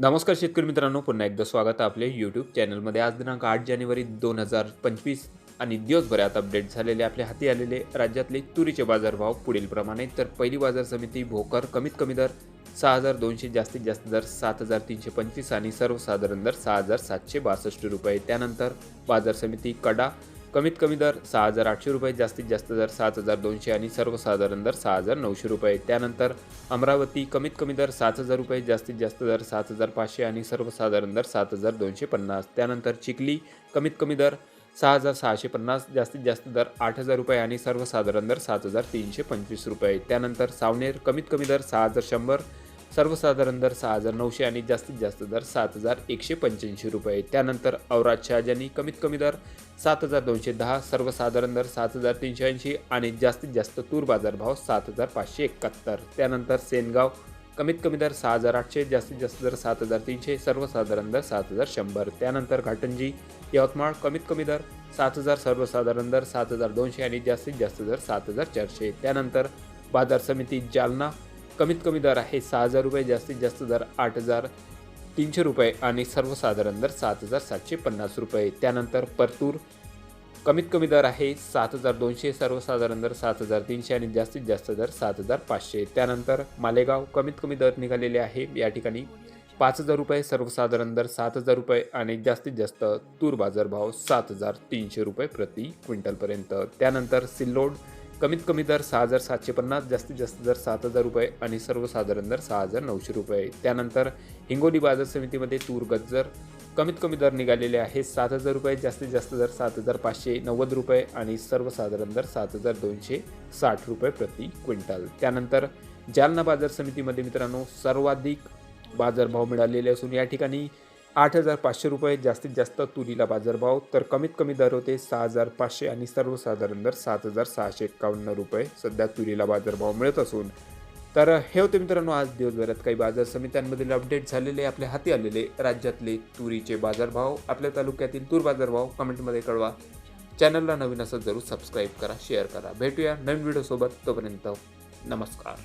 नमस्कार शेतकरी मित्रांनो पुन्हा एकदा स्वागत आपले यूट्यूब चॅनलमध्ये आज दिनांक आठ जानेवारी दोन हजार पंचवीस आणि दिवसभरात अपडेट झालेले आपल्या हाती आलेले राज्यातले तुरीचे बाजारभाव पुढील प्रमाणे. तर पहिली बाजार समिती भोकर कमीत कमी दर सहा हजार दोनशे जास्तीत जास्त दर सात हजार तीनशे पंचवीस आणि सर्वसाधारण दर सहा हजार सातशे बासष्ट रुपये. त्यानंतर बाजार समिती कडा कमीत कमी दर सहा हजार आठशे रुपये जास्तीत जास्त दर सात हजार दोनशे आणि सर्वसाधारण दर सहा हजार नऊशे रुपये. त्यानंतर अमरावती कमीत कमी दर सात हजार रुपये जास्तीत जास्त दर सात हजार पाचशे आणि सर्वसाधारण दर सात हजार दोनशे पन्नास. त्यानंतर चिखली कमीत कमी दर सहा हजार सहाशे पन्नास जास्तीत जास्त दर आठ हजार रुपये आणि सर्वसाधारण दर सात हजार तीनशे पंचवीस रुपये. त्यानंतर सावनेर कमीत कमी दर सहा हजार शंभर सर्वसाधारण दर सहा हजार नऊशे आणि जास्तीत जास्त दर सात हजार एकशे पंच्याऐंशी रुपये. त्यानंतर औराद शहाजानी कमीत कमी दर सात हजार दोनशे दहा सर्वसाधारण दर सात हजार तीनशे ऐंशी आणि जास्तीत जास्त तूर बाजारभाव सात हजार पाचशे एकाहत्तर. त्यानंतर सेनगाव कमीत कमी दर सहा हजार आठशे जास्तीत जास्त दर सात हजार तीनशे सर्वसाधारण दर सात हजार शंभर. त्यानंतर घाटंजी यवतमाळ कमीत कमी दर सात हजार सर्वसाधारण दर सात हजार दोनशे आणि जास्तीत जास्त दर सात हजार चारशे. त्यानंतर बाजार समिती जालना कमीत कमी दर आहे सहा हजार रुपये जास्तीत जास्त दर आठ हजार तीनशे रुपये आणि सर्वसाधारण दर सात हजार सातशे पन्नास रुपये. त्यानंतर परतूर कमीत कमी दर आहे सात हजार दोनशे सर्वसाधारण दर सात हजार तीनशे आणि जास्तीत जास्त दर सात हजार पाचशे. त्यानंतर मालेगाव कमीत कमी दर निघालेले आहे. या ठिकाणी पाच हजार रुपये सर्वसाधारण दर सात हजार रुपये आणि जास्तीत जास्त तूर बाजारभाव सात हजार तीनशे रुपये प्रति क्विंटलपर्यंत. त्यानंतर सिल्लोड कमीत कमी दर सहा हजार सातशे पन्नास जास्तीत जास्त दर सात हजार रुपये आणि सर्वसाधारण दर सहा हजार नऊशे रुपये. त्यानंतर हिंगोली बाजार समितीमध्ये तूर गज्जर कमीत कमी दर निघालेले आहे सात हजार रुपये जास्तीत जास्त दर सात हजार पाचशे नव्वद रुपये आणि सर्वसाधारण दर सात हजार दोनशे साठ रुपये प्रति क्विंटल. त्यानंतर जालना बाजार समितीमध्ये मित्रांनो सर्वाधिक बाजारभाव मिळालेले असून या ठिकाणी आठ हजार पाचशे रुपये जास्तीत जास्त तुरीला बाजारभाव तर कमीत कमी दर होते सहा हजार पाचशे आणि सर्वसाधारण दर सात हजार सहाशे एक्कावन्न रुपये. सध्या तुरीला बाजारभाव मिळत असून. तर हे होते मित्रांनो आज दिवसभरात काही बाजार समित्यांमधील अपडेट झालेले आपल्या हाती आलेले राज्यातले तुरीचे बाजारभाव आपल्या तालुक्यातील तूर बाजारभाव कमेंटमध्ये कळवा. चॅनलला नवीन असं जरूर सबस्क्राईब करा शेअर करा. भेटूया नवीन व्हिडिओसोबत तोपर्यंत नमस्कार.